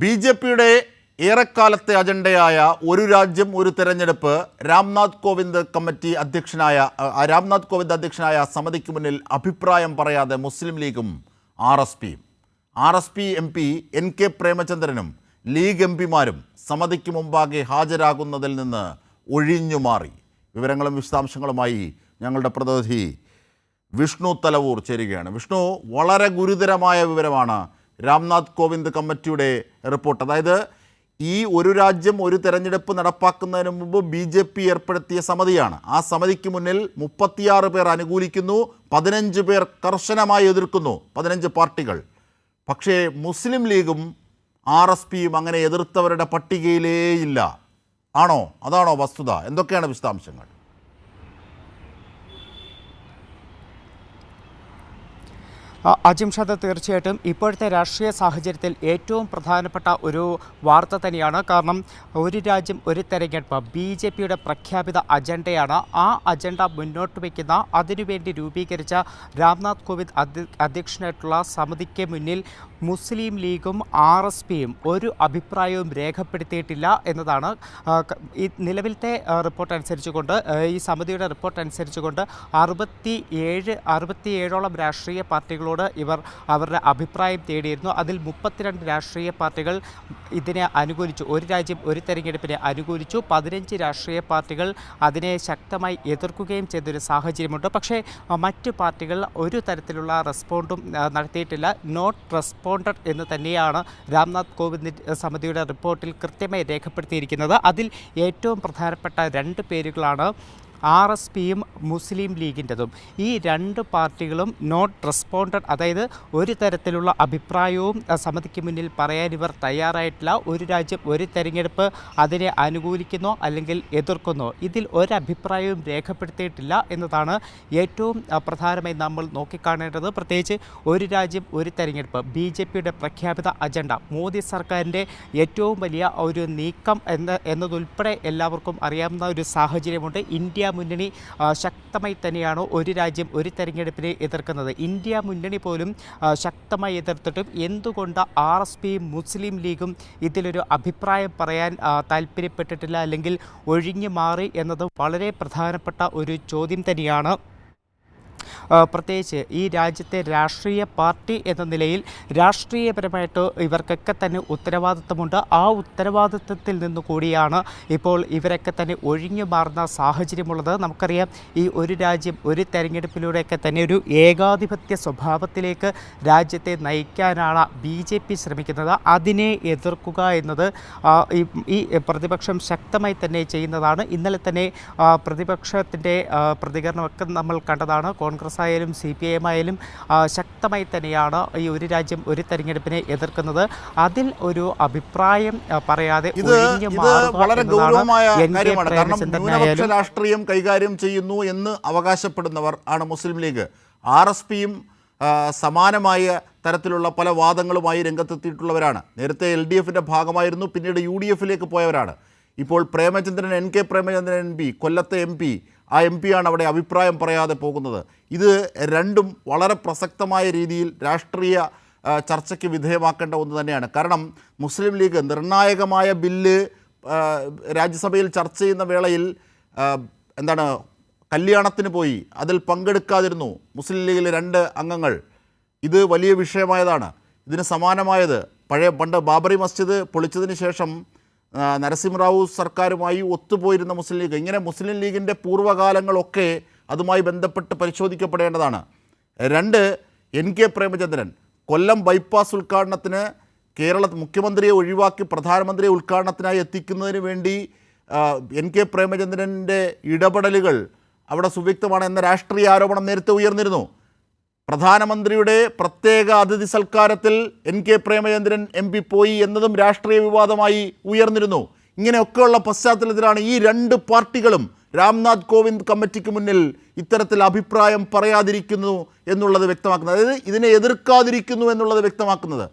B J പിയുടെ ഏറെക്കാലത്തെ അജണ്ടയായ ഒരു രാജ്യം ഒരു തെരഞ്ഞെടുപ്പ് രാംനാഥ് കോവിന്ദ് കമ്മിറ്റി അധ്യക്ഷനായ രാംനാഥ് കോവിന്ദ് അധ്യക്ഷനായ സമിതിക്ക് മുന്നിൽ അഭിപ്രായം പറയാതെ മുസ്ലിം ലീഗും ആർ എസ് പിയും. R S P M P N K പ്രേമചന്ദ്രനും league M പിമാരും സമിതിക്ക് മുമ്പാകെ ഹാജരാകുന്നതിൽ നിന്ന് ഒഴിഞ്ഞു മാറി. വിവരങ്ങളും വിശദാംശങ്ങളുമായി ഞങ്ങളുടെ പ്രതിനിധി വിഷ്ണു തലവൂർ ചേരുകയാണ്. വിഷ്ണു വളരെ ഗുരുതരമായ വിവരമാണ് രാംനാഥ് കോവിന്ദ് കമ്മിറ്റിയുടെ റിപ്പോർട്ട്. അതായത് ഈ ഒരു രാജ്യം ഒരു തെരഞ്ഞെടുപ്പ് നടപ്പാക്കുന്നതിന് മുമ്പ് ബി ജെ പി ഏർപ്പെടുത്തിയ സമിതിയാണ്. ആ സമിതിക്ക് മുന്നിൽ മുപ്പത്തിയാറ് പേർ അനുകൂലിക്കുന്നു പതിനഞ്ച് പേർ കർശനമായി എതിർക്കുന്നു പതിനഞ്ച് പാർട്ടികൾ. പക്ഷേ മുസ്ലിം ലീഗും ആർ എസ് പിയും അങ്ങനെ എതിർത്തവരുടെ പട്ടികയിലേ ഇല്ല. ആണോ? അതാണോ വസ്തുത? എന്തൊക്കെയാണ് വിശദാംശങ്ങൾ? ആ, അജിം ഷാദ് തീർച്ചയായിട്ടും ഇപ്പോഴത്തെ രാഷ്ട്രീയ സാഹചര്യത്തിൽ ഏറ്റവും പ്രധാനപ്പെട്ട ഒരു വാർത്ത തന്നെയാണ്. കാരണം ഒരു രാജ്യം ഒരു തെരഞ്ഞെടുപ്പ് ബി ജെ പിയുടെ പ്രഖ്യാപിത അജണ്ടയാണ്. ആ അജണ്ട മുന്നോട്ട് വയ്ക്കുന്ന അതിനുവേണ്ടി രൂപീകരിച്ച രാംനാഥ് കോവിന്ദ് അധ്യ- അധ്യക്ഷനായിട്ടുള്ള സമിതിക്ക് മുന്നിൽ മുസ്ലിം ലീഗും ആർ എസ് പിയും ഒരു അഭിപ്രായവും രേഖപ്പെടുത്തിയിട്ടില്ല എന്നതാണ് ഈ നിലവിലത്തെ റിപ്പോർട്ട് അനുസരിച്ചുകൊണ്ട് ഈ സമിതിയുടെ റിപ്പോർട്ട് അനുസരിച്ചുകൊണ്ട് അറുപത്തി ഏഴ് അറുപത്തി ഏഴോളം രാഷ്ട്രീയ പാർട്ടികളോട് ഇവർ അവരുടെ അഭിപ്രായം തേടിയിരുന്നു. അതിൽ മുപ്പത്തിരണ്ട് രാഷ്ട്രീയ പാർട്ടികൾ ഇതിനെ അനുകൂലിച്ചു. ഒരു രാജ്യം ഒരു തെരഞ്ഞെടുപ്പിനെ അനുകൂലിച്ചു. പതിനഞ്ച് രാഷ്ട്രീയ പാർട്ടികൾ അതിനെ ശക്തമായി എതിർക്കുകയും ചെയ്തൊരു സാഹചര്യമുണ്ട്. പക്ഷേ മറ്റ് പാർട്ടികൾ ഒരു തരത്തിലുള്ള റെസ്പോണ്ടും നടത്തിയിട്ടില്ല. നോട്ട് റെസ്പോണ്ടഡ് എന്ന് തന്നെയാണ് രാംനാഥ് കോവിന്ദ് സമിതിയുടെ റിപ്പോർട്ടിൽ കൃത്യമായി രേഖപ്പെടുത്തിയിരിക്കുന്നത്. അതിൽ ഏറ്റവും പ്രധാനപ്പെട്ട രണ്ട് പേരുകളാണ് ആർ എസ് പിയും മുസ്ലിം ലീഗിന്റെതും. ഈ രണ്ട് പാർട്ടികളും നോട്ട് റെസ്പോണ്ടഡ് അതായത് ഒരു തരത്തിലുള്ള അഭിപ്രായവും സമിതിക്ക് മുന്നിൽ പറയാൻ ഇവർ തയ്യാറായിട്ടില്ല. ഒരു രാജ്യം ഒരു തെരഞ്ഞെടുപ്പ് അതിനെ അനുകൂലിക്കുന്നോ അല്ലെങ്കിൽ എതിർക്കുന്നോ ഇതിൽ ഒരഭിപ്രായവും രേഖപ്പെടുത്തിയിട്ടില്ല എന്നതാണ് ഏറ്റവും പ്രധാനമായി നമ്മൾ നോക്കിക്കാണേണ്ടത്. പ്രത്യേകിച്ച് ഒരു രാജ്യം ഒരു തെരഞ്ഞെടുപ്പ് ബി ജെ പിയുടെ പ്രഖ്യാപിത അജണ്ട മോദി സർക്കാരിന്റെ ഏറ്റവും വലിയ ഒരു നീക്കം എന്ന എന്നതുൾപ്പെടെ എല്ലാവർക്കും അറിയാവുന്ന ഒരു സാഹചര്യമുണ്ട്. ഇന്ത്യ മുന്നണി ശക്തമായി തന്നെയാണ് ഒരു രാജ്യം ഒരു തെരഞ്ഞെടുപ്പിനെ എതിർക്കുന്നത്? ഇന്ത്യ മുന്നണി പോലും ശക്തമായി എതിർത്തിട്ടും എന്തുകൊണ്ട് ആർ എസ് പിയും മുസ്ലിം ലീഗും ഇതിലൊരു അഭിപ്രായം പറയാൻ താല്പര്യപ്പെട്ടിട്ടില്ല അല്ലെങ്കിൽ ഒഴിഞ്ഞു മാറി എന്നത് വളരെ പ്രധാനപ്പെട്ട ഒരു ചോദ്യം തന്നെയാണ്. പ്രത്യേകിച്ച് ഈ രാജ്യത്തെ രാഷ്ട്രീയ പാർട്ടി എന്ന നിലയിൽ രാഷ്ട്രീയപരമായിട്ട് ഇവർക്കൊക്കെ തന്നെ ഉത്തരവാദിത്തമുണ്ട് ആ ഉത്തരവാദിത്തത്തിൽ നിന്ന് കൂടിയാണ് ഇപ്പോൾ ഇവരൊക്കെ തന്നെ ഒഴിഞ്ഞു മാറുന്ന സാഹചര്യമുള്ളത്. നമുക്കറിയാം ഈ ഒരു രാജ്യം ഒരു തെരഞ്ഞെടുപ്പിലൂടെയൊക്കെ തന്നെ ഒരു ഏകാധിപത്യ സ്വഭാവത്തിലേക്ക് രാജ്യത്തെ നയിക്കാനാണ് ബി ജെ പി ശ്രമിക്കുന്നത്. അതിനെ എതിർക്കുക എന്നത് ഈ പ്രതിപക്ഷം ശക്തമായി തന്നെ ചെയ്യുന്നതാണ്. ഇന്നലെ തന്നെ പ്രതിപക്ഷത്തിന്റെ പ്രതികരണമൊക്കെ നമ്മൾ കണ്ടതാണ്. കോൺഗ്രസ് ആയാലും സി പി ഐ എം ആയാലും ശക്തമായി തന്നെയാണ് ഈ ഒരു രാജ്യം ഒരു തെരഞ്ഞെടുപ്പിനെ എതിർക്കുന്നത്. അതിൽ ഒരു അഭിപ്രായം പറയാതെ വളരെ ഗൗരവമായ കാര്യമാണ്. കാരണം ന്യൂനപക്ഷ രാഷ്ട്രീയം കൈകാര്യം ചെയ്യുന്നു എന്ന് അവകാശപ്പെടുന്നവർ ആണ് മുസ്ലിം ലീഗ്. ആർ എസ് പിയും സമാനമായ തരത്തിലുള്ള പല വാദങ്ങളുമായി രംഗത്തെത്തിയിട്ടുള്ളവരാണ്. നേരത്തെ എൽ ഡി എഫിന്റെ ഭാഗമായിരുന്നു പിന്നീട് യു ഡി എഫിലേക്ക് പോയവരാണ്. ഇപ്പോൾ Premachandran N K Premachandran M P കൊല്ലത്തെ എം പി ആ എം പിയാണ് അവിടെ അഭിപ്രായം പറയാതെ പോകുന്നത്. ഇത് രണ്ടും വളരെ പ്രസക്തമായ രീതിയിൽ രാഷ്ട്രീയ ചർച്ചയ്ക്ക് വിധേയമാക്കേണ്ട ഒന്ന് തന്നെയാണ്. കാരണം മുസ്ലിം ലീഗ് നിർണായകമായ ബില്ല് രാജ്യസഭയിൽ ചർച്ച ചെയ്യുന്ന വേളയിൽ എന്താണ് കല്യാണത്തിന് പോയി. അതിൽ പങ്കെടുക്കാതിരുന്നു മുസ്ലിം ലീഗിലെ രണ്ട് അംഗങ്ങൾ. ഇത് വലിയ വിഷയമായതാണ്. ഇതിന് സമാനമായത് പഴയ പണ്ട് ബാബറി മസ്ജിദ് പൊളിച്ചതിന് ശേഷം നരസിംഹറാവു സർക്കാരുമായി ഒത്തുപോയിരുന്ന മുസ്ലിം ലീഗ്. ഇങ്ങനെ മുസ്ലിം ലീഗിന്റെ പൂർവകാലങ്ങളൊക്കെ അതുമായി ബന്ധപ്പെട്ട് പരിശോധിക്കപ്പെടേണ്ടതാണ്. രണ്ട് N K Premachandran Kollam bypass ഉദ്ഘാടനത്തിന് കേരള മുഖ്യമന്ത്രിയെ ഒഴിവാക്കി പ്രധാനമന്ത്രിയെ ഉദ്ഘാടനത്തിനായി എത്തിക്കുന്നതിന് വേണ്ടി എൻ കെ പ്രേമചന്ദ്രന്റെ ഇടപെടലുകൾ അവിടെ സുവ്യക്തമാണ് എന്ന രാഷ്ട്രീയ ആരോപണം നേരത്തെ ഉയർന്നിരുന്നു. പ്രധാനമന്ത്രിയുടെ പ്രത്യേക അതിഥി സൽക്കാരത്തിൽ N K Premachandran M P പോയി എന്നതും രാഷ്ട്രീയ വിവാദമായി ഉയർന്നിരുന്നു. ഇങ്ങനെയൊക്കെയുള്ള പശ്ചാത്തലത്തിലാണ് ഈ രണ്ട് പാർട്ടികളും രാംനാഥ് കോവിന്ദ് കമ്മിറ്റിക്ക് മുന്നിൽ ഇത്തരത്തിൽ അഭിപ്രായം പറയാതിരിക്കുന്നു എന്നുള്ളത് വ്യക്തമാക്കുന്നത്. അതായത് ഇതിനെ എതിർക്കാതിരിക്കുന്നു എന്നുള്ളത് വ്യക്തമാക്കുന്നത്.